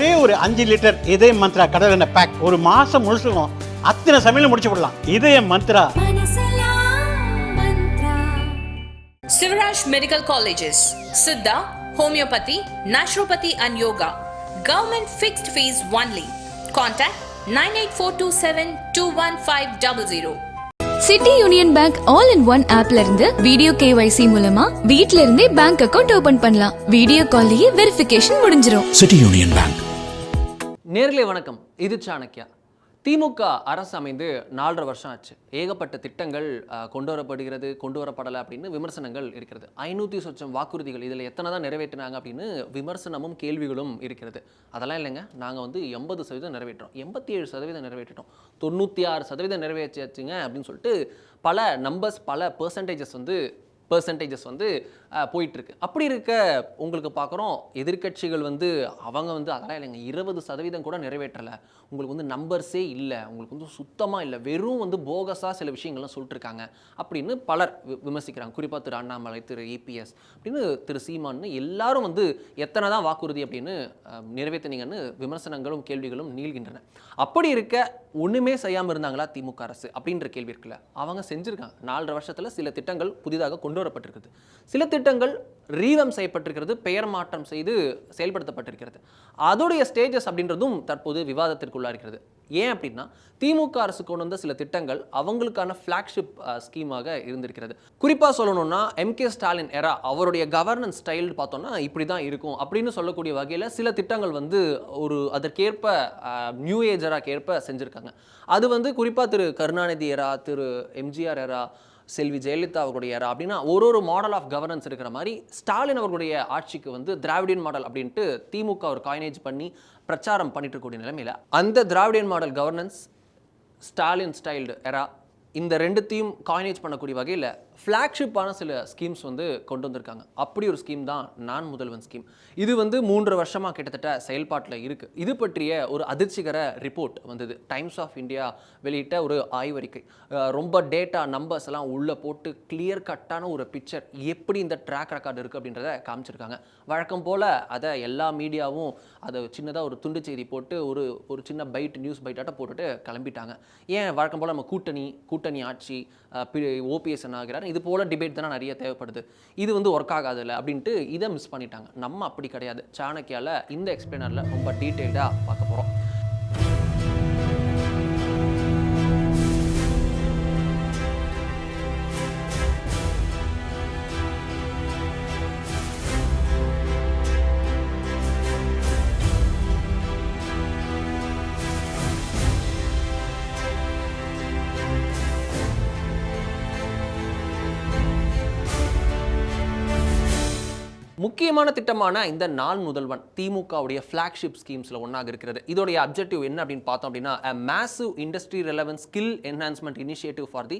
ஒரே ஒரு அஞ்சு லிட்டர் இதய மந்த்ரா கடல் எண்ணெய் பேக் ஒரு மாசம் முழுசுக்கும் அத்தனை சமையலும் முடிச்சு விடலாம். இதய மந்த்ரா. Sivaraj Medical Colleges, Siddha, Homeopathy, Naturopathy and Yoga. Government fixed fees only. Contact 98427 City Union Bank all in one ஆப்ல இருந்து வீடியோ கேவைசி மூலமா வீட்ல இருந்தே பேங்க் அக்கவுண்ட் ஓபன் பண்ணலாம். வீடியோ கால்லயே வெரிஃபிகேஷன் முடிஞ்சிரும். சிட்டி யூனியன் பேங்க் நேர்களை வணக்கம். இது சாணக்கியா திமுக அரசு அமைந்து நாலரை வருஷம் ஆச்சு. ஏகப்பட்ட திட்டங்கள் கொண்டு வரப்படுகிறது கொண்டு வரப்படலை அப்படின்னு விமர்சனங்கள் இருக்கிறது. ஐநூற்றி சொச்சம் வாக்குறுதிகள் இதில் எத்தனை தான் நிறைவேற்றினாங்க அப்படின்னு விமர்சனமும் கேள்விகளும் இருக்கிறது. அதெல்லாம் இல்லைங்க. நாங்கள் வந்து எண்பது சதவீதம் நிறைவேற்றோம். எண்பத்தி ஏழு சதவீதம் நிறைவேற்றிட்டோம். தொண்ணூற்றி ஆறு சதவீதம் நிறைவேற்றியாச்சுங்க அப்படின்னு சொல்லிட்டு பல நம்பர்ஸ் பல பர்சன்டேஜஸ் வந்து பர்சன்டேஜஸ் வந்து போயிட்டுருக்கு. அப்படி இருக்க உங்களுக்கு பார்க்குறோம் எதிர்க்கட்சிகள் வந்து அவங்க வந்து அதெல்லாம் இல்லைங்க. இருபது சதவீதம் கூட நிறைவேற்றலை. உங்களுக்கு வந்து நம்பர்ஸே இல்லை. உங்களுக்கு வந்து சுத்தமாக இல்லை. வெறும் வந்து போகஸாக சில விஷயங்கள்லாம் சொல்லிட்டு இருக்காங்க அப்படின்னு பலர் வி- விமர்சிக்கிறாங்க. குறிப்பாக திரு அண்ணாமலை திரு ஏபிஎஸ் அப்படின்னு திரு சீமான்னு எல்லாரும் வந்து எத்தனை தான் வாக்குறுதி அப்படின்னு நிறைவேற்றினீங்கன்னு விமர்சனங்களும் கேள்விகளும் நீள்கின்றன. அப்படி இருக்க ஒன்றுமே செய்யாமல் இருந்தாங்களா திமுக அரசு அப்படின்ற கேள்வி இருக்குல்ல? அவங்க செஞ்சுருக்காங்க. நாலரை வருஷத்தில் சில திட்டங்கள் புதிதாக கொண்டு வரப்பட்டிருக்குது. சில திட்டங்கள் ரீவம் செய்யப்பட்டிருக்கிறது பெயர் மாற்றம் செய்து செயல்படுத்தப்பட்டிருக்கிறது. அதோடைய ஸ்டேஜஸ் அப்படின்றதும் தற்போது விவாதத்திற்குள்ளா இருக்கிறது ஏன் அப்படின்னா திமுக அரசு கொண்டு வந்த சில திட்டங்கள் அவங்களுக்கான ஃப்ளாக்ஷிப் ஸ்கீமாக இருந்திருக்கிறது. குறிப்பாக சொல்லணும்னா எம்கே ஸ்டாலின் எரா அவருடைய கவர்னன்ஸ் ஸ்டைல் பார்த்தோம்னா இப்படி தான் இருக்கும் அப்படின்னு சொல்லக்கூடிய வகையில் சில திட்டங்கள் வந்து ஒரு அதற்கேற்ப நியூ ஏஜராக ஏற்ப செஞ்சுருக்காங்க. அது வந்து குறிப்பாக திரு கருணாநிதி எரா திரு எம்ஜிஆர் எரா செல்வி ஜெயலலிதா அவர்களுடைய யாரா அப்படின்னா ஒரு ஒரு மாடல் ஆஃப் கவர்னன்ஸ் இருக்கிற மாதிரி ஸ்டாலின் அவர்களுடைய ஆட்சிக்கு வந்து திராவிடியன் மாடல் அப்படின்ட்டு திமுக ஒரு காயினேஜ் பண்ணி பிரச்சாரம் பண்ணிட்டு இருக்கக்கூடிய நிலைமையில் அந்த Dravidian model governance Stalin styled era இந்த ரெண்டுத்தையும் காயினேஜ் பண்ணக்கூடிய வகையில் ஃப்ளாக்ஷிப்பான சில ஸ்கீம்ஸ் வந்து கொண்டு வந்திருக்காங்க. அப்படி ஒரு ஸ்கீம் தான் நான் முதல்வன் ஸ்கீம் இது வந்து மூன்று வருஷமாக கிட்டத்தட்ட செயல்பாட்டில் இருக்குது இது பற்றிய ஒரு அதிர்ச்சிகர ரிப்போர்ட் வந்தது. டைம்ஸ் ஆஃப் இந்தியா வெளியிட்ட ஒரு ஆய்வறிக்கை. ரொம்ப டேட்டா நம்பர்ஸ் எல்லாம் உள்ளே போட்டு கிளியர் கட்டான ஒரு பிக்சர் எப்படி இந்த ட்ராக் ரெக்கார்டு இருக்குது அப்படின்றத காமிச்சிருக்காங்க. வழக்கம் போல் அதை எல்லா மீடியாவும் அதை சின்னதாக ஒரு துண்டு செய்தி போட்டு ஒரு ஒரு சின்ன பைட் நியூஸ் பைட்டாட்ட போட்டுட்டு கிளம்பிட்டாங்க. ஏன் வழக்கம் போல் நம்ம கூட்டணி கூட்டணி ஆட்சி ஓபிஎஸ் என்ன ஆகிறார்? இது போல் டிபேட் தானே நிறைய தேவைப்படுது. இது வந்து ஒர்க் ஆகாதுல்ல அப்படின்ட்டு இதை மிஸ் பண்ணிட்டாங்க. நம்ம அப்படி கிடையாது. சாணக்கியால் இந்த எக்ஸ்பிளைனரில் ரொம்ப டீட்டெயில்டாக பார்க்க போகிறோம் முக்கியமான திட்டமான இந்த நாள் முதல்வன் திமுகவுடைய ஃப்ளாக்ஷிப் ஸ்கீம்ஸில் ஒன்றாக இருக்கிறது. இதோடைய அப்ஜெக்டிவ் என்ன அப்படின்னு பார்த்தோம் அப்படின்னா massive industry relevant skill enhancement initiative for the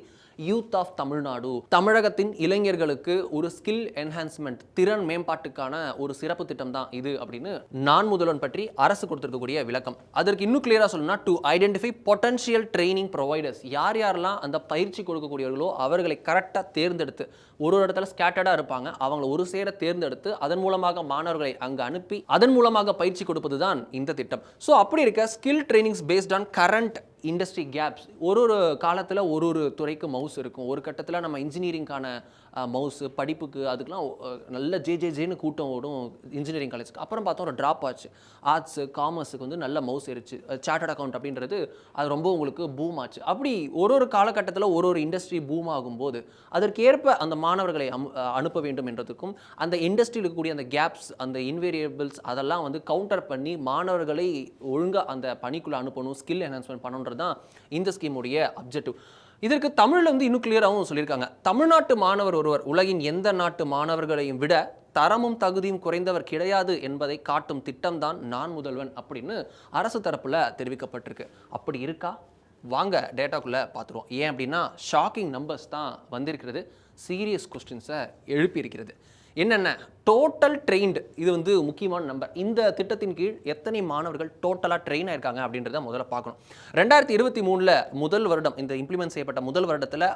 youth of Tamil Nadu. தமிழகத்தின் இளைஞர்களுக்கு ஒரு ஸ்கில் என்ஹான்ஸ்மெண்ட் திறன் மேம்பாட்டுக்கான ஒரு சிறப்பு திட்டம் தான் இது அப்படின்னு நான் முதல்வன் பற்றி அரசு கொடுத்திருக்கக்கூடிய விளக்கம். அதற்கு இன்னும் கிளியராக சொல்லணும்னா to identify potential training providers யார் யாரெல்லாம் அந்த பயிற்சி கொடுக்கக்கூடியவர்களோ அவர்களை கரெக்டாக தேர்ந்தெடுத்து ஒரு ஒரு இடத்துல ஸ்கேட்டர்டாக இருப்பாங்க. அவங்கள ஒரு சேர தேர்ந்தெடுத்து அதன் மூலமாக மாணவர்களை அங்கே அனுப்பி அதன் மூலமாக பயிற்சி கொடுப்பது தான் இந்த திட்டம். ஸோ அப்படி இருக்க skill trainings based on current industry gaps ஒரு ஒரு காலத்தில் ஒரு ஒரு துறைக்கு மவுஸ் இருக்கும். ஒரு கட்டத்தில் நம்ம இன்ஜினியரிங்கான மவுஸு படிப்புக்கு அதுக்கெலாம் நல்ல ஜே ஜே ஜேன்னு கூட்டம் ஓடும் இன்ஜினியரிங் காலேஜ்க்கு அப்புறம் பார்த்தோம் ஒரு ட்ராப் ஆச்சு. ஆர்ட்ஸு காமர்ஸுக்கு வந்து நல்ல மவுஸ் ஏறிச்சு சார்ட்டர்ட் அக்கௌண்ட் அப்படின்றது அது ரொம்ப உங்களுக்கு பூம் ஆச்சு. அப்படி ஒரு ஒரு காலகட்டத்தில் ஒரு ஒரு இண்டஸ்ட்ரி பூம் ஆகும்போது அதற்கேற்ப அந்த மாணவர்களை அம்- அனுப்ப வேண்டும் என்றதுக்கும் அந்த இண்டஸ்ட்ரியில் இருக்கக்கூடிய அந்த கேப்ஸ் அந்த இன்வேரியபிள்ஸ் அதெல்லாம் வந்து கவுண்டர் பண்ணி மாணவர்களை ஒழுங்காக அந்த பணிக்குள்ளே அனுப்பணும் ஸ்கில் என்ஹான்ஸ்மெண்ட் பண்ணணுன்றது தான் இந்த ஸ்கீமுடைய அப்ஜெக்டிவ் இதற்கு தமிழில் வந்து இன்னும் கிளியராகவும் சொல்லியிருக்காங்க. தமிழ்நாட்டு மாணவர் ஒருவர் உலகின் எந்த நாட்டு மாணவர்களையும் விட தரமும் தகுதியும் குறைந்தவர் கிடையாது என்பதை காட்டும் திட்டம்தான் நான் முதல்வன் அப்படின்னு அரசு தரப்பில் தெரிவிக்கப்பட்டிருக்கு. அப்படி இருக்கா? வாங்க டேட்டாக்குள்ளே பார்த்துருவோம் ஏன் அப்படின்னா ஷாக்கிங் நம்பர்ஸ் தான் வந்திருக்கிறது. சீரியஸ் கொஸ்டின்ஸை எழுப்பியிருக்கிறது. என்னென்ன? டோட்டல் ட்ரெயின்டு இது வந்து முக்கியமான நம்பர் இந்த திட்டத்தின் கீழ் எத்தனை மாணவர்கள் டோட்டலாக ட்ரெயின் ஆயிருக்காங்க அப்படின்றத முதல்ல பார்க்கணும். ரெண்டாயிரத்தி இருபத்தி மூணில் முதல் வருடம் இந்த இம்ப்ளிமெண்ட் செய்யப்பட்ட முதல் வருடத்தில்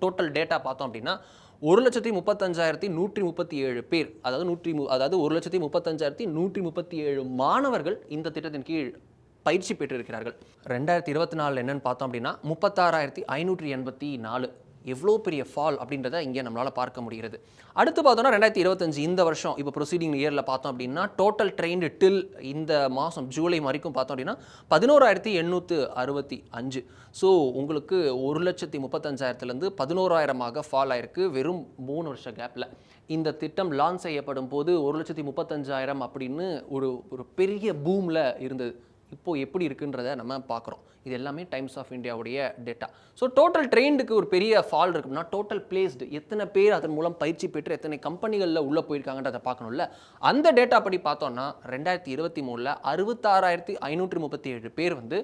டோட்டல் டேட்டா பார்த்தோம் அப்படின்னா ஒரு லட்சத்தி முப்பத்தஞ்சாயிரத்தி நூற்றி முப்பத்தி ஏழு பேர் அதாவது நூற்றி மு- அதாவது ஒரு லட்சத்தி முப்பத்தஞ்சாயிரத்தி நூற்றி முப்பத்தி ஏழு மாணவர்கள் இந்த திட்டத்தின் கீழ் பயிற்சி பெற்றிருக்கிறார்கள். ரெண்டாயிரத்தி இருபத்தி நாலில் என்னென்னு பார்த்தோம் அப்படின்னா முப்பத்தாறாயிரத்தி ஐநூற்றி எண்பத்தி நாலு. எவ்வளோ பெரிய ஃபால் அப்படின்றத இங்கே நம்மளால் பார்க்க முடிகிறது. அடுத்து பார்த்தோன்னா ரெண்டாயிரத்தி இருபத்தஞ்சு இந்த வருஷம் இப்போ ப்ரொசீடிங் இயரில் பார்த்தோம் அப்படின்னா டோட்டல் ட்ரெயின்டு டில் இந்த மாதம் ஜூலை வரைக்கும் பார்த்தோம் அப்படின்னா பதினோராயிரத்தி எண்ணூற்று அறுபத்தி அஞ்சு. ஸோ உங்களுக்கு ஒரு லட்சத்தி முப்பத்தஞ்சாயிரத்துலேருந்து பதினோராயிரமாக ஃபால் ஆயிருக்கு வெறும் மூணு வருஷ கேப்பில் இந்த திட்டம் லான்ச் செய்யப்படும் போது ஒரு லட்சத்தி முப்பத்தஞ்சாயிரம் அப்படின்னு ஒரு ஒரு பெரிய பூமில் இருந்தது. இப்போது எப்படி இருக்குன்றத நம்ம பார்க்குறோம். இது எல்லாமே டைம்ஸ் ஆஃப் இந்தியாவுடைய டேட்டா ஸோ டோட்டல் ட்ரெயின்டுக்கு ஒரு பெரிய ஃபால் இருக்குன்னா டோட்டல் பிளேஸ்டு எத்தனை பேர் அதன் மூலம் பயிற்சி பெற்று எத்தனை கம்பெனிகளில் உள்ளே போயிருக்காங்கன்றதை பார்க்கணும்ல. அந்த டேட்டா படி பார்த்தோம்னா ரெண்டாயிரத்தி இருபத்தி மூணில் அறுபத்தாறாயிரத்தி ஐநூற்றி முப்பத்தி ஏழு பேர் வந்து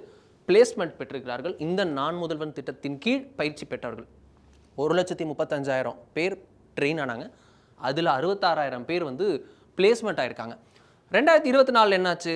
பிளேஸ்மெண்ட் பெற்றிருக்கிறார்கள். இந்த நான் முதல்வன் திட்டத்தின் கீழ் பயிற்சி பெற்றவர்கள். ஒரு லட்சத்தி முப்பத்தஞ்சாயிரம் பேர் ட்ரெயின் ஆனாங்க. அதில் அறுபத்தாறாயிரம் பேர் வந்து பிளேஸ்மெண்ட் ஆயிருக்காங்க. ரெண்டாயிரத்தி இருபத்தி நாலில் என்னாச்சு?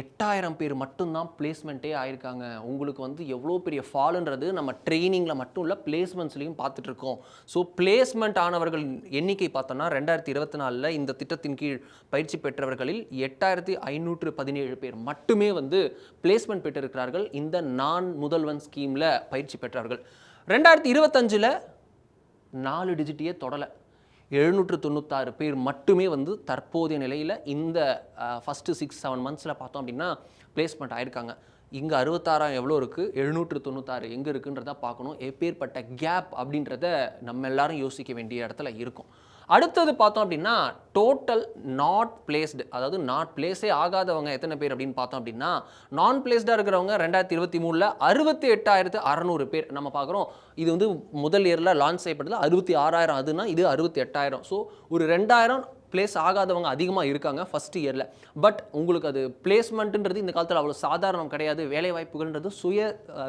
எட்டாயிரம் பேர் மட்டும்தான் பிளேஸ்மெண்ட்டே ஆயிருக்காங்க. உங்களுக்கு வந்து எவ்வளோ பெரிய ஃபாலுன்றது நம்ம ட்ரைனிங்கில் மட்டும் இல்லை பிளேஸ்மெண்ட்ஸ்லையும் பார்த்துட்ருக்கோம். ஸோ பிளேஸ்மெண்ட் ஆனவர்கள் எண்ணிக்கை பார்த்தோன்னா ரெண்டாயிரத்தி இருபத்தி நாலில் இந்த திட்டத்தின் கீழ் பயிற்சி பெற்றவர்களில் எட்டாயிரத்தி ஐநூற்று பதினேழு பேர் மட்டுமே வந்து பிளேஸ்மெண்ட் பெற்றிருக்கிறார்கள். இந்த நான் முதல்வன் ஸ்கீமில் பயிற்சி பெற்றார்கள் ரெண்டாயிரத்தி இருபத்தஞ்சில் நாலு டிஜிட்டையே தொடலை. எழுநூற்று தொண்ணூத்தாறு பேர் மட்டுமே வந்து தற்போதைய நிலையில் இந்த ஃபஸ்ட்டு சிக்ஸ் செவன் மந்த்ஸில் பார்த்தோம் அப்படின்னா பிளேஸ்மெண்ட் ஆகிருக்காங்க இங்கே அறுபத்தாறாயிரம் எவ்வளோ இருக்குது எழுநூற்று தொண்ணூத்தாறு எங்கே இருக்குன்றத பார்க்கணும். எப்பேற்பட்ட கேப் அப்படின்றத நம்ம எல்லாரும் யோசிக்க வேண்டிய இடத்துல இருக்கும். அடுத்தது பார்த்தோம் அப்படின்னா டோட்டல் நாட் பிளேஸ்டு அதாவது நாட் பிளேஸே ஆகாதவங்க எத்தனை பேர் அப்படின்னு பார்த்தோம் அப்படின்னா நான் பிளேஸ்டாக இருக்கிறவங்க ரெண்டாயிரத்தி இருபத்தி மூணில் அறுபத்தி எட்டாயிரத்து அறநூறு பேர். நம்ம பார்க்குறோம் இது வந்து முதல் இயரில் லான்ச் செய்யப்பட்டது அறுபத்தி ஆறாயிரம் அதுனா இது அறுபத்தி எட்டாயிரம் ஸோ ஒரு ரெண்டாயிரம் பிளேஸ் ஆகாதவங்க அதிகமாக இருக்காங்க ஃபஸ்ட் இயரில் பட் உங்களுக்கு அது பிளேஸ்மெண்ட்டுன்றது இந்த காலத்தில் அவ்வளோ சாதாரணம் கிடையாது. வேலை வாய்ப்புகள்ன்றது சுய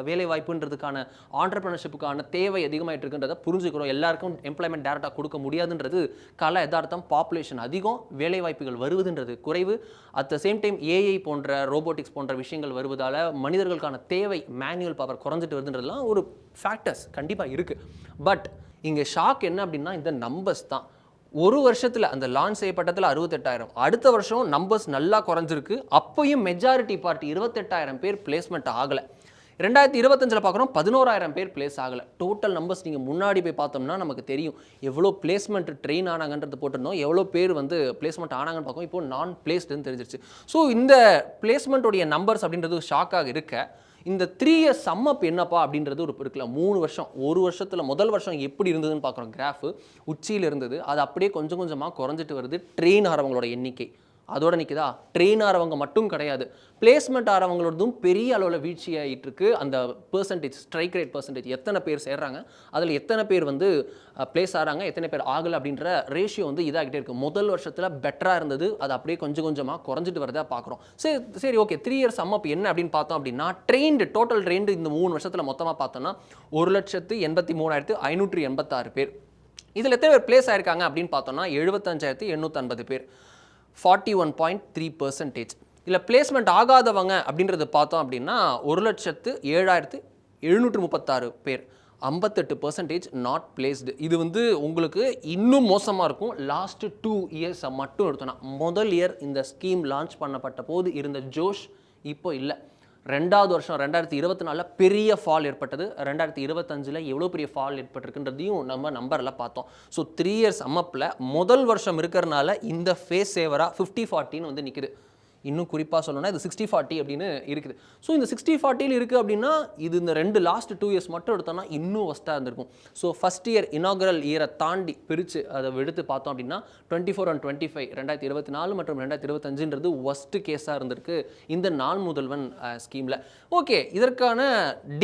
வேலை வாய்ப்புன்றதுக்கான ஆண்டர்பிரினர்ஷிப்புக்கான தேவை அதிகமாகிட்டு இருக்குன்றதை புரிஞ்சுக்கிறோம். எல்லாருக்கும் எம்ப்ளாய்மெண்ட் டேரெக்டாக கொடுக்க முடியாதுன்றது கல யதார்த்தம் பாப்புலேஷன் அதிகம் வேலை வாய்ப்புகள் வருவதுன்றது குறைவு at the same time AI போன்ற ரோபோட்டிக்ஸ் போன்ற விஷயங்கள் வருவதால் மனிதர்களுக்கான தேவை மேனுவல் பவர் குறைஞ்சிட்டு வருதுன்றதுலாம் ஒரு ஃபேக்டர்ஸ் கண்டிப்பாக இருக்குது பட் இங்கே ஷாக் என்ன அப்படின்னா இந்த நம்பர்ஸ் தான். ஒரு வருஷத்தில் அந்த லான்ச் செய்யப்பட்டதில் அறுபத்தெட்டாயிரம். அடுத்த வருஷம் நம்பர்ஸ் நல்லா குறைஞ்சிருக்கு. அப்பையும் மெஜாரிட்டி பார்ட்டி இருபத்தெட்டாயிரம் பேர் பிளேஸ்மெண்ட் ஆகலை. ரெண்டாயிரத்தி இருபத்தஞ்சில் பார்க்குறோம் பதினோராயிரம் பேர் பிளேஸ் ஆகலை. டோட்டல் நம்பர்ஸ் நீங்கள் முன்னாடி போய் பார்த்தோம்னா நமக்கு தெரியும். எவ்வளோ பிளேஸ்மெண்ட் ட்ரெயின் ஆனாங்கன்றது போட்டிருந்தோம். எவ்வளோ பேர் வந்து பிளேஸ்மெண்ட் ஆனாங்கன்னு பார்க்கும் இப்போ நான் பிளேஸ்டுன்னு தெரிஞ்சிருச்சு. ஸோ இந்த பிளேஸ்மெண்ட்டுடைய நம்பர்ஸ் அப்படின்றது ஷாக்காக இருக்க. இந்த த்ரீ இயர்ஸ் சம்மப் என்னப்பா அப்படின்றது ஒரு இருக்குல்ல மூணு வருஷம் ஒரு வருஷத்தில் முதல் வருஷம் எப்படி இருந்ததுன்னு பார்க்குறோம். கிராஃபு உச்சியில் இருந்தது. அது அப்படியே கொஞ்சம் கொஞ்சமாக குறைஞ்சிட்டு வருது. ட்ரெயின் ஆகிறவங்களோட எண்ணிக்கை. அதோட நிற்குதா ட்ரெயின் ஆகிறவங்க மட்டும் கிடையாது. பிளேஸ்மெண்ட் ஆகிறவங்களோடதும் பெரிய அளவில் வீழ்ச்சி ஆகிட்டு இருக்கு அந்த பர்சன்டேஜ் ஸ்ட்ரைக் ரேட் பர்சன்டேஜ் எத்தனை பேர் சேர்றாங்க? அதில் எத்தனை பேர் வந்து பிளேஸ் ஆகிறாங்க எத்தனை பேர் ஆகலை அப்படின்ற ரேஷியோ வந்து இதாகிட்டே இருக்குது முதல் வருஷத்தில் பெட்டராக இருந்தது. அது அப்படியே கொஞ்சம் கொஞ்சமாக குறைஞ்சிட்டு வரதா பார்க்குறோம் சரி சரி ஓகே த்ரீ இயர்ஸ் சம்மப் என்ன அப்படின்னு பார்த்தோம் அப்படின்னா ட்ரெயின்டு டோட்டல் ட்ரெயின்டு இந்த மூணு வருஷத்தில் மொத்தமாக பார்த்தோம்னா ஒரு லட்சத்து எண்பத்தி மூணாயிரத்து ஐநூற்றி எண்பத்தாறு பேர். இதில் எத்தனை பேர் பிளேஸ் ஆயிருக்காங்க அப்படின்னு பார்த்தோம்னா எழுபத்தஞ்சாயிரத்தி எண்ணூற்றம்பது பேர். Forty one point three percentage இல்லை பிளேஸ்மெண்ட் ஆகாதவங்க அப்படின்றது பார்த்தோம் அப்படின்னா ஒரு லட்சத்து ஏழாயிரத்து எழுநூற்று முப்பத்தாறு பேர். ஐம்பத்தெட்டு பர்சன்டேஜ் நாட் பிளேஸ்டு இது வந்து உங்களுக்கு இன்னும் மோசமாக இருக்கும். லாஸ்ட்டு டூ இயர்ஸை மட்டும் எடுத்தோன்னா முதல் இயர் இந்த ஸ்கீம் லான்ச் பண்ணப்பட்ட போது இருந்த ஜோஷ் இப்போ இல்லை. ரெண்டாவது வருஷம் ரெண்டாயிரத்தி இருபத்தி நாலில் பெரிய ஃபால் ஏற்பட்டது. ரெண்டாயிரத்தி இருபத்தஞ்சில் எவ்வளோ பெரிய ஃபால் ஏற்பட்டிருக்குன்றதையும் நம்ம நம்பரில் பார்த்தோம். ஸோ த்ரீ இயர்ஸ் அம்மப்பில் முதல் வருஷம் இருக்கிறனால இந்த ஃபேஸ் சேவராக ஃபிஃப்டி ஃபார்ட்டின்னு வந்து நிற்கிது இன்னும் குறிப்பாக சொல்லணும்னா இது சிக்ஸ்டி ஃபார்ட்டி அப்படின்னு இருக்குது. ஸோ இந்த சிக்ஸ்டி ஃபார்ட்டியில் இருக்குது அப்படின்னா இது இந்த ரெண்டு லாஸ்ட் டூ இயர்ஸ் மட்டும் எடுத்தோம்னா இன்னும் ஒஸ்ட்டாக இருந்திருக்கும். ஸோ ஃபஸ்ட் இயர் இனாகரல் இயரை தாண்டி பிரித்து அதை எடுத்து பார்த்தோம் அப்படின்னா twenty four and twenty five ரெண்டாயிரத்தி இருபத்தி நாலு மற்றும் ரெண்டாயிரத்தி இருபத்தஞ்சுன்றது ஒஸ்ட்டு கேஸாக இருந்திருக்கு இந்த நாள் முதல்வன் ஸ்கீமில் ஓகே இதற்கான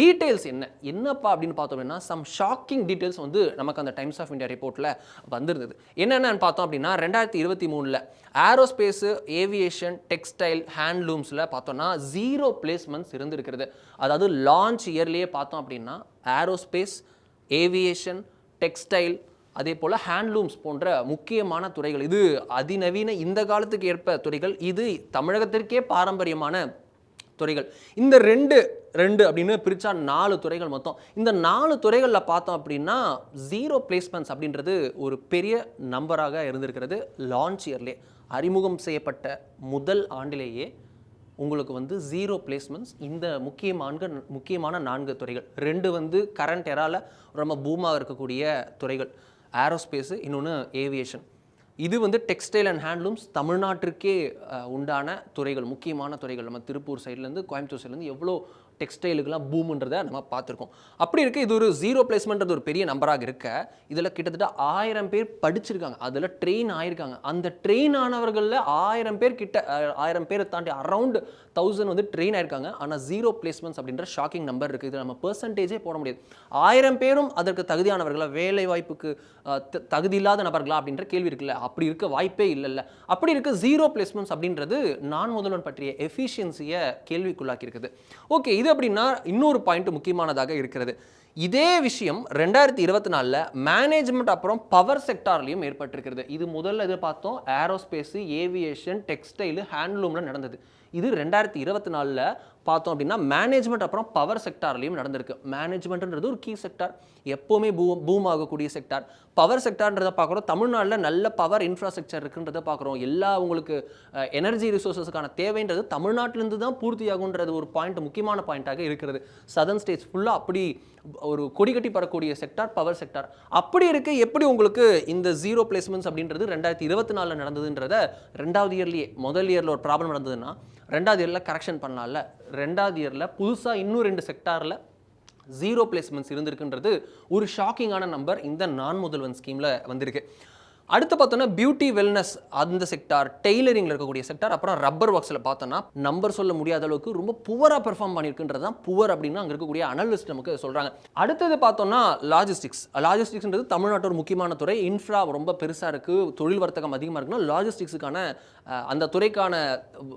டீட்டெயில்ஸ் என்ன? என்னப்பா அப்படின்னு பார்த்தோம் அப்படின்னா சம் ஷாக்கிங் டீட்டெயில்ஸ் வந்து நமக்கு அந்த டைம்ஸ் ஆஃப் இந்தியா ரிப்போர்ட்டில் வந்திருந்தது. என்னென்னு பார்த்தோம் அப்படின்னா ரெண்டாயிரத்தி இருபத்தி மூணில் ஏரோஸ்பேஸு ஏவியேஷன் டெக்ஸ்டைல் ஹேண்ட்லூம்ஸில் பார்த்தோன்னா ஜீரோ பிளேஸ்மெண்ட்ஸ் இருந்திருக்கிறது. அதாவது லான்ச் இயர்லேயே பார்த்தோம் அப்படின்னா ஏரோஸ்பேஸ் ஏவியேஷன் டெக்ஸ்டைல் அதே போல் ஹேண்ட்லூம்ஸ் போன்ற முக்கியமான துறைகள். இது அதிநவீன இந்த காலத்துக்கு ஏற்ப துறைகள் இது தமிழகத்திற்கே பாரம்பரியமான துறைகள். இந்த ரெண்டு ரெண்டு அப்படின்னு பிரித்தா நாலு துறைகள் மொத்தம். இந்த நாலு துறைகளில் பார்த்தோம் அப்படின்னா ஜீரோ பிளேஸ்மெண்ட்ஸ் அப்படின்றது ஒரு பெரிய நம்பராக இருந்திருக்கிறது லான்ச் இயர்லேயே அறிமுகம் செய்யப்பட்ட முதல் ஆண்டிலேயே உங்களுக்கு வந்து ஜீரோ பிளேஸ்மெண்ட்ஸ் இந்த முக்கியமான முக்கியமான நான்கு துறைகள். ரெண்டு வந்து கரண்ட் எரால ரொம்ப பூமாக இருக்கக்கூடிய துறைகள். ஏரோஸ்பேஸு இன்னொன்று ஏவியேஷன் இது வந்து டெக்ஸ்டைல் அண்ட் ஹேண்ட்லூம்ஸ் தமிழ்நாட்டிற்கே உண்டான துறைகள் முக்கியமான துறைகள். நம்ம திருப்பூர் சைட்லேருந்து கோயம்புத்தூர் சைட்லேருந்து எவ்வளோ டெக்ஸ்டைலுக்கெல்லாம் பூமுன்றதை நம்ம பார்த்துருக்கோம். அப்படி இருக்க இது ஒரு ஜீரோ பிளேஸ்மெண்ட்றது ஒரு பெரிய நம்பராக இருக்க இதில் கிட்டத்தட்ட ஆயிரம் பேர் படிச்சிருக்காங்க. அதில் ட்ரெயின் ஆயிருக்காங்க. அந்த ட்ரெயின் ஆனவர்களில் ஆயிரம் பேர் கிட்ட ஆயிரம் பேரை தாண்டி அரவுண்ட் தௌசண்ட் வந்து ட்ரெயின் ஆயிருக்காங்க. ஆனால் ஜீரோ பிளேஸ்மெண்ட்ஸ் அப்படின்ற ஷாக்கிங் நம்பர் இருக்குது இது நம்ம பர்சன்டேஜே போட முடியாது. ஆயிரம் பேரும் அதற்கு தகுதியானவர்களா வேலை வாய்ப்புக்கு த- தகுதி இல்லாத நபர்களா அப்படின்ற கேள்வி இருக்குல்ல. அப்படி இருக்க வாய்ப்பே இல்லைல்ல. அப்படி இருக்க ஜீரோ பிளேஸ்மெண்ட்ஸ் அப்படின்றது நான் முதல்வன் பற்றிய எஃபிஷியன்சியை கேள்விக்குள்ளாக்கி இருக்குது ஓகே இது அப்படின்னா இன்னொரு பாயிண்ட் முக்கியமானதாக இருக்கிறது. இதே விஷயம் ரெண்டாயிரத்தி இருபத்தி நாலில் மேனேஜ்மெண்ட் அப்புறம் பவர் செக்டார்லையும் ஏற்பட்டிருக்கிறது. இது முதல்ல இது பார்த்தோம்? ஏரோஸ்பேஸு ஏவியேஷன் டெக்ஸ்டைலு ஹேண்ட்லூமில் நடந்தது. இது ரெண்டாயிரத்தி இருபத்தி நாலில் பார்த்தோம் அப்படின்னா மேனேஜ்மெண்ட் அப்புறம் பவர் செக்டார்லேயும் நடந்திருக்கு. மேனேஜ்மெண்ட்ன்றது ஒரு கீ செக்டார் எப்போவுமே பூ பூம் ஆகக்கூடிய செக்டார் பவர் செக்டார்ன்றதை பார்க்குறோம். தமிழ்நாட்டில் நல்ல பவர் இன்ஃப்ராஸ்ட்ரக்சர் இருக்குன்றதை பார்க்குறோம். எல்லா உங்களுக்கு எனர்ஜி ரிசோர்ஸஸ்க்கான தேவைன்றது தமிழ்நாட்டிலேருந்து தான் பூர்த்தியாகுன்றது ஒரு பாயிண்ட் முக்கியமான பாயிண்ட்டாக இருக்கிறது. சதர்ன் ஸ்டேட்ஸ் ஃபுல்லாக அப்படி ஒரு கொடி கட்டி பறக்கூடிய செக்டார் பவர் செக்டார் அப்படி இருக்க எப்படி உங்களுக்கு இந்த ஜீரோ பிளேஸ்மெண்ட்ஸ் அப்படின்றது ரெண்டாயிரத்தி இருபத்தி நாலில் நடந்ததுன்றத ரெண்டாவது இயர்லேயே முதல் இயரில் ஒரு ப்ராப்ளம் நடந்ததுன்னா ரெண்டாவது இயரில் கரெக்ஷன் பண்ணலாம்ல ரெண்டாவது இயரில் புதுசாக இன்னும் ரெண்டு செக்டாரில் ஜீரோ பிளேஸ்மெண்ட்ஸ் இருந்திருக்குன்றது ஒரு ஷாக்கிங்கான நம்பர் இந்த நான் முதல்வன் ஸ்கீமில் வந்திருக்கு. அடுத்து பார்த்தோன்னா பியூட்டி வெல்னஸ் அந்த செக்டார் டெய்லரிங்கில் இருக்கக்கூடிய செக்டார் அப்புறம் ரப்பர் ஒர்க்ஸில் பார்த்தோன்னா நம்பர் சொல்ல முடியாத அளவுக்கு ரொம்ப புவராக பெர்ஃபார்ம் பண்ணியிருக்குன்றது தான் புவர் அப்படின்னு அங்கே இருக்கக்கூடிய அனலிஸ்ட் நமக்கு சொல்கிறாங்க அடுத்தது பார்த்தோன்னா லாஜிஸ்டிக்ஸ் லாஜிஸ்டிக்ஸ்ன்றது தமிழ்நாட்டோட முக்கியமான துறை. இன்ஃப்ரா ரொம்ப பெருசாக இருக்குது தொழில் வர்த்தகம் அதிகமாக இருக்குன்னா லாஜிஸ்டிக்ஸுக்கான அந்த துறைக்கான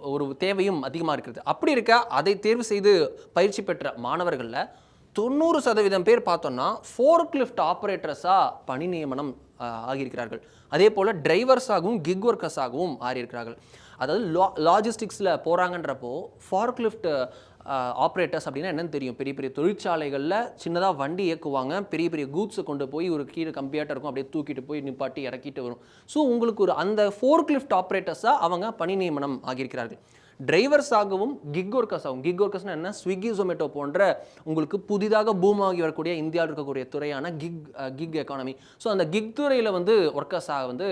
ஒரு தேவையும் அதிகமாக இருக்கிறது அப்படி இருக்க அதை தேர்வு செய்து பயிற்சி பெற்ற மாணவர்களில் தொண்ணூறு சதவீதம் பேர் பார்த்தோம்னா ஃபோர்க்லிஃப்ட் ஆப்ரேட்டர்ஸாக பணி நியமனம் ஆகியிருக்கிறார்கள். அதே போல் டிரைவர்ஸாகவும் கிக் ஒர்க்கர்ஸாகவும் ஆகியிருக்கிறார்கள் அதாவது லா லாஜிஸ்டிக்ஸில் போகிறாங்கன்றப்போ ஃபார்க்லிஃப்ட் ஆப்ரேட்டர்ஸ் அப்படின்னா என்னன்னு தெரியும். பெரிய பெரிய தொழிற்சாலைகளில் சின்னதாக வண்டி இயக்குவாங்க. பெரிய பெரிய கூட்ஸை கொண்டு போய் ஒரு கீழே கம்பியாட்டம் இருக்கும். அப்படியே தூக்கிட்டு போய் நிப்பாட்டி இறக்கிட்டு வரும். ஸோ உங்களுக்கு ஒரு அந்த ஃபோர்க்லிஃப்ட் ஆப்ரேட்டர்ஸாக அவங்க பணி நியமனம் ஆகியிருக்கிறார்கள். டிரைவர்ஸாகவும் கிக் ஒர்க்கர்ஸ் ஆகும் கிக் ஒர்க்கர்ஸ்னா என்ன? ஸ்விக்கி ஜொமேட்டோ போன்ற உங்களுக்கு புதிதாக பூம் ஆகி வரக்கூடிய இந்தியாவில் இருக்கக்கூடிய துறையான கிக் கிக் எக்கானமி ஸோ அந்த கிக் துறையில் வந்து ஒர்க்கர்ஸாக வந்து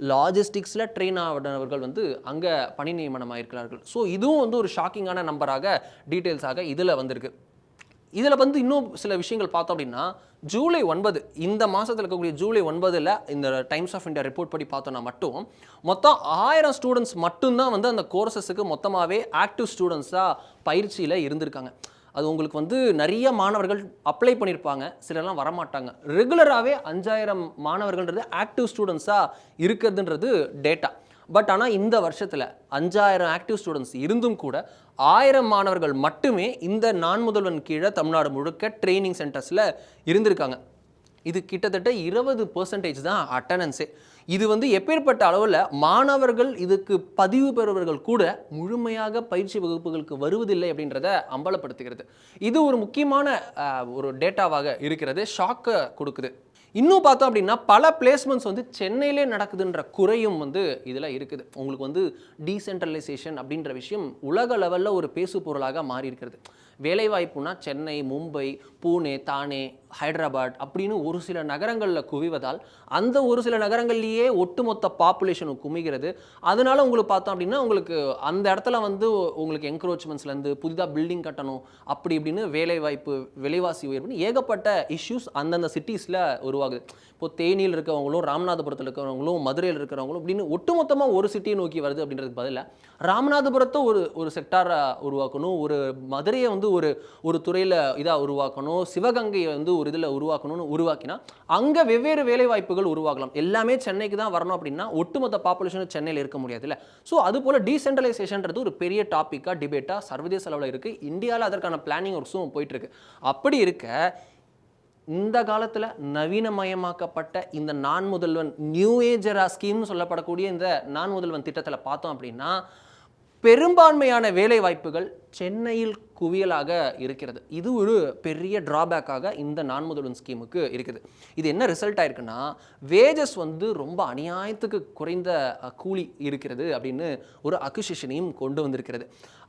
லாஜிஸ்டிக்ஸில் ட்ரெயின் ஆனவர்கள் வந்து அங்கே பணி நியமனம் ஆயிருக்கிறார்கள் ஸோ இதுவும் வந்து ஒரு ஷாக்கிங்கான நம்பராக டீட்டெயில்ஸாக இதில் வந்திருக்கு. இதில் வந்து இன்னும் சில விஷயங்கள் பார்த்தோம் அப்படின்னா ஜூலை ஒன்பது இந்த மாதத்தில் இருக்கக்கூடிய ஜூலை ஒன்பதில் இந்த டைம்ஸ் ஆஃப் இந்தியா ரிப்போர்ட் படி பார்த்தோன்னா மட்டும் மொத்தம் ஆயிரம் ஸ்டூடெண்ட்ஸ் மட்டும்தான் வந்து அந்த கோர்சஸுக்கு மொத்தமாகவே ஆக்டிவ் ஸ்டூடெண்ட்ஸாக பயிற்சியில் இருந்திருக்காங்க. அது உங்களுக்கு வந்து நிறைய மாணவர்கள் அப்ளை பண்ணியிருப்பாங்க சிலர்லாம் வரமாட்டாங்க. ரெகுலராகவே அஞ்சாயிரம் மாணவர்கள்ன்றது ஆக்டிவ் ஸ்டூடெண்ட்ஸாக இருக்கிறதுன்றது டேட்டா. பட் ஆனால் இந்த வருஷத்தில் அஞ்சாயிரம் ஆக்டிவ் ஸ்டூடெண்ட்ஸ் இருந்தும் கூட ஆயிரம் மாணவர்கள் மட்டுமே இந்த நான் முதல்வன் கீழே தமிழ்நாடு முழுக்க ட்ரைனிங் சென்டர்ஸில் இருந்திருக்காங்க. இது கிட்டத்தட்ட இருபது பர்சன்டேஜ் தான் அட்டண்டன்ஸே இது வந்து எப்பேற்பட்ட அளவில் மாணவர்கள் இதுக்கு பதிவு பெறுபவர்கள் கூட முழுமையாக பயிற்சி வகுப்புகளுக்கு வருவதில்லை அப்படின்றத அம்பலப்படுத்துகிறது. இது ஒரு முக்கியமான ஒரு டேட்டாவாக இருக்கிறது. ஷாக்கை கொடுக்குது. இன்னும் பார்த்தோம் அப்படின்னா பல பிளேஸ்மெண்ட்ஸ் வந்து சென்னையிலே நடக்குதுன்ற குறையும் வந்து இதில் இருக்குது. உங்களுக்கு வந்து டீசென்ட்ரலைசேஷன் அப்படின்ற விஷயம் உலக லெவலில் ஒரு பேசு பொருளாக மாறி இருக்கிறது வேலைவாய்ப்புனா சென்னை மும்பை பூனே தானே ஹைதராபாத் அப்படின்னு ஒரு சில நகரங்களில் குவிவதால் அந்த ஒரு சில நகரங்கள்லேயே ஒட்டுமொத்த பாப்புலேஷன் குமிகிறது. அதனால உங்களுக்கு பார்த்தோம் அப்படின்னா உங்களுக்கு அந்த இடத்துல வந்து உங்களுக்கு என்க்ரோச்மெண்ட்ஸ்லேருந்து புதிதாக பில்டிங் கட்டணும் அப்படி இப்படின்னு வேலைவாய்ப்பு விலைவாசி உயர்வுன்னு ஏகப்பட்ட இஷ்யூஸ் அந்தந்த சிட்டிஸில் உருவாகுது. இப்போ தேனியில் இருக்கிறவங்களும் ராமநாதபுரத்தில் இருக்கிறவங்களும் மதுரையில் இருக்கிறவங்களும் அப்படின்னு ஒட்டுமொத்தமாக ஒரு சிட்டியை நோக்கி வருது அப்படின்றதுக்கு பதிலாக ராமநாதபுரத்தை ஒரு ஒரு செக்டாராக உருவாக்கணும் ஒரு மதுரையை வந்து ஒரு ஒரு துறையில் இதாக உருவாக்கணும் சிவகங்கையை வந்து ஒரு இதில் உருவாக்கணும்னு உருவாக்கினா அங்கே வெவ்வேறு வேலைவாய்ப்புகள் உருவாகலாம் எல்லாமே சென்னைக்கு தான் வரணும் அப்படின்னா ஒட்டுமொத்த பாப்புலேஷன் சென்னையில் இருக்க முடியாதுல்ல. ஸோ அது போல் டீசென்ட்ரலைசேஷன்றது ஒரு பெரிய டாப்பிக்காக டிபேட்டாக சர்வதேச அளவில் இருக்குது இந்தியாவில் அதற்கான பிளானிங் ஒர்க்ஸும் போயிட்டுருக்கு. அப்படி இருக்க இந்த காலத்தில் நவீனமயமாக்கப்பட்ட இந்த நான் முதல்வன் நியூ ஏஜரா ஸ்கீம்னு சொல்லப்படக்கூடிய இந்த நான் முதல்வன் திட்டத்தில் பார்த்தோம் அப்படின்னா பெரும்பான்மையான வேலை வாய்ப்புகள் சென்னையில் குவியலாக இருக்கிறது. இது ஒரு பெரிய டிராபேக்காக இந்த நான் ஸ்கீமுக்கு இருக்குது. இது என்ன ரிசல்ட் ஆயிருக்குன்னா வேஜஸ் வந்து ரொம்ப அநியாயத்துக்கு குறைந்த கூலி இருக்கிறது அப்படின்னு ஒரு அக்குசிஷனையும் கொண்டு வந்திருக்கிறது.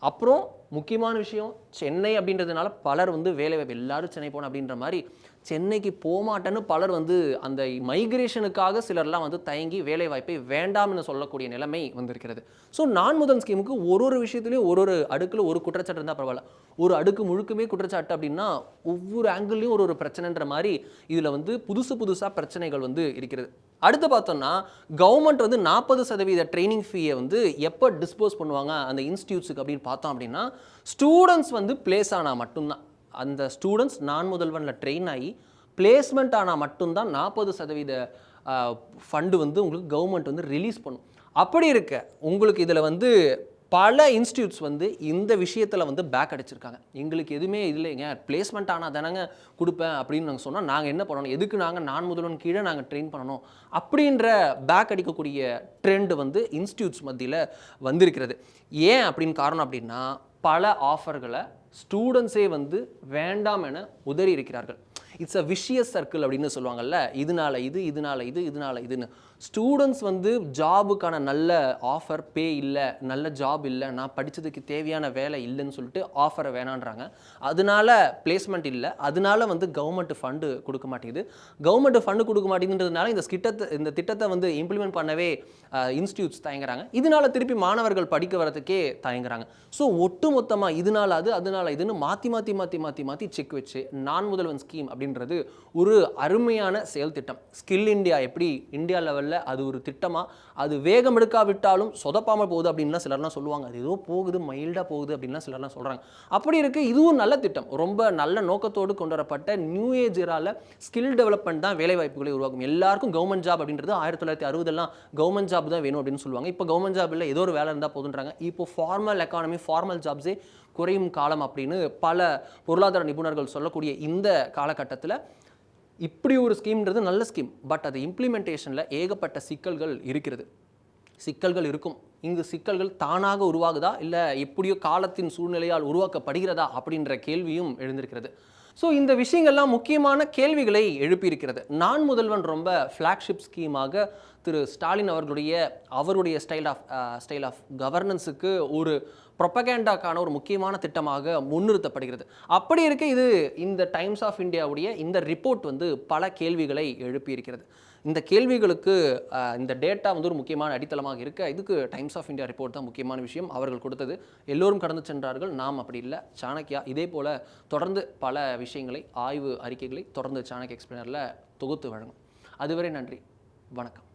அப்புறம் முக்கியமான விஷயம் சென்னை அப்படின்றதுனால பலர் வந்து வேலை வாய்ப்பு எல்லாரும் சென்னை போகணும் அப்படின்ற மாதிரி சென்னைக்கு போகமாட்டேன்னு பலர் வந்து அந்த மைக்ரேஷனுக்காக சிலர்லாம் வந்து தயங்கி வேலைவாய்ப்பை வேண்டாம்னு சொல்லக்கூடிய நிலைமை வந்திருக்கிறது. ஸோ நான் முதல் ஸ்கீமுக்கு ஒரு ஒரு விஷயத்துலையும் ஒரு ஒரு அடுக்கில் ஒரு குற்றச்சாட்டு இருந்தால் பரவாயில்ல. ஒரு அடுக்கு முழுக்குமே குற்றச்சாட்டு அப்படின்னா ஒவ்வொரு ஆங்கிள்லையும் ஒரு ஒரு பிரச்சனைன்ற மாதிரி இதில் வந்து புதுசு புதுசாக பிரச்சனைகள் வந்து இருக்கிறது. அடுத்து பார்த்தோம்னா கவர்மெண்ட் வந்து நாற்பது சதவீத ட்ரைனிங் ஃபீயை வந்து எப்போ டிஸ்போஸ் பண்ணுவாங்க அந்த இன்ஸ்டியூட்ஸுக்கு அப்படின்னு பார்த்தோம் அப்படின்னா ஸ்டூடெண்ட்ஸ் வந்து பிளேஸ் ஆனால் மட்டும்தான். அந்த ஸ்டூடெண்ட்ஸ் நான் முதல்வனில் ட்ரெயின் ஆகி பிளேஸ்மெண்ட் ஆனால் மட்டும்தான் நாற்பது சதவீத ஃபண்டு வந்து உங்களுக்கு கவர்மெண்ட் வந்து ரிலீஸ் பண்ணும். அப்படி இருக்க உங்களுக்கு இதில் வந்து பல இன்ஸ்டியூட்ஸ் வந்து இந்த விஷயத்தில் வந்து பேக் அடிச்சிருக்காங்க. எங்களுக்கு எதுவுமே இல்லைங்க. பிளேஸ்மெண்ட் ஆனால் தானங்க கொடுப்பேன் அப்படின்னு நாங்கள் சொன்னால் நாங்கள் என்ன பண்ணணும்? எதுக்கு நாங்கள் நான் முதல்வன் கீழே நாங்கள் ட்ரெயின் பண்ணணும்? அப்படின்ற பேக் அடிக்கக்கூடிய ட்ரெண்ட் வந்து இன்ஸ்டியூட்ஸ் மத்தியில் வந்திருக்கிறது. ஏன் அப்படின்னு காரணம் அப்படின்னா பல ஆஃபர்களை ஸ்டூடெண்ட்ஸே வந்து வேண்டாம் என உதறி இருக்கிறார்கள். இட்ஸ் அ விஷியஸ் சர்க்கிள் அப்படின்னு சொல்லுவாங்கல்ல. இதனால இது இதனால இது இதனால இதுன்னு. ஸ்டூடெண்ட்ஸ் வந்து ஜாபுக்கான நல்ல ஆஃபர் பே இல்லை நல்ல ஜாப் இல்லை நான் படித்ததுக்கு தேவையான வேலை இல்லைன்னு சொல்லிட்டு ஆஃபரை வேணான்றாங்க. அதனால பிளேஸ்மெண்ட் இல்லை. அதனால வந்து கவர்மெண்ட் ஃபண்டு கொடுக்க மாட்டேங்குது. கவர்மெண்ட் ஃபண்டு கொடுக்க மாட்டேங்குதுன்றதுனால இந்த திட்டத்தை இந்த திட்டத்தை வந்து இம்ப்ளிமெண்ட் பண்ணவே இன்ஸ்டியூட்ஸ் தயங்குறாங்க. இதனால திருப்பி மாணவர்கள் படிக்க வரதுக்கே தயங்குறாங்க. ஸோ ஒட்டு மொத்தமாக இதனால அது அதனால இதுன்னு மாற்றி மாற்றி மாற்றி மாற்றி மாற்றி செக் வச்சு நான் முதல்வன் ஸ்கீம் அப்படின்றது ஒரு அருமையான செயல் திட்டம் ஸ்கில் இந்தியா எப்படி இந்தியா லெவலில் அது ஒரு திட்டமாக அது வேகம் எடுக்காவிட்டாலும் சொதப்பாமல் போகுது அப்படின்லாம் சிலர்லாம் சொல்லுவாங்க. அது ஏதோ போகுது மைல்டாக போகுது அப்படின்லாம் சிலர்லாம் சொல்கிறாங்க அப்படி இருக்கு இதுவும் நல்ல திட்டம். ரொம்ப நல்ல நோக்கத்தோடு கொண்டு வரப்பட்ட நியூ ஏஜ் இரால ஸ்கில் டெவலப்மெண்ட் தான் வேலை வாய்ப்புகளை உருவாக்கும். எல்லாருக்கும் கவர்மெண்ட் ஜாப் அப்படின்றது ஆயிரத்தி தொள்ளாயிரத்தி அறுபதெல்லாம் கவர்மெண்ட் ஜாப் தான் வேணும் அப்படின்னு சொல்லுவாங்க. இப்போ கவர்மெண்ட் ஜாப் இல்லை ஏதோ ஒரு வேலை இருந்தால் போதுன்றாங்க. இப்போ ஃபார்மல் எக்கானமி ஃபார்மல் ஜாப்ஸே குறையும் காலம் அப்படின்னு பல பொருளாதார நிபுணர்கள் சொல்லக்கூடிய இந்த காலகட்டத்தில் இப்படி ஒரு ஸ்கீம்ன்றது நல்ல ஸ்கீம். பட் அது இம்ப்ளிமெண்டேஷனில் ஏகப்பட்ட சிக்கல்கள் இருக்கிறது. சிக்கல்கள் இருக்கும். இங்கு சிக்கல்கள் தானாக உருவாகுதா? இல்லை எப்படியோ காலத்தின் சூழ்நிலையால் உருவாக்கப்படுகிறதா? அப்படின்ற கேள்வியும் எழுந்திருக்கிறது. ஸோ இந்த விஷயங்கள்லாம் முக்கியமான கேள்விகளை எழுப்பியிருக்கிறது. நான் முதல்வன் ரொம்ப ஃப்ளாக்ஷிப் ஸ்கீமாக திரு ஸ்டாலின் அவர்களுடைய அவருடைய ஸ்டைல் ஆஃப் ஸ்டைல் ஆஃப் கவர்னன்ஸுக்கு ஒரு ப்ரொப்பகேண்டாக்கான ஒரு முக்கியமான திட்டமாக முன்னிறுத்தப்படுகிறது. அப்படி இருக்க இது இந்த டைம்ஸ் ஆஃப் இந்தியாவுடைய இந்த ரிப்போர்ட் வந்து பல கேள்விகளை எழுப்பியிருக்கிறது. இந்த கேள்விகளுக்கு இந்த டேட்டா வந்து ஒரு முக்கியமான அடித்தளமாக இருக்க இதுக்கு டைம்ஸ் ஆஃப் இந்தியா ரிப்போர்ட் தான் முக்கியமான விஷயம் அவர்கள் கொடுத்தது. எல்லோரும் கடந்து சென்றார்கள் நாம் அப்படி இல்லை. சாணக்கியா இதே போல் தொடர்ந்து பல விஷயங்களை ஆய்வு அறிக்கைகளை தொடர்ந்து சாணக்கிய எக்ஸ்பிளைனரில் தொகுத்து வழங்கும். அதுவரை நன்றி. வணக்கம்.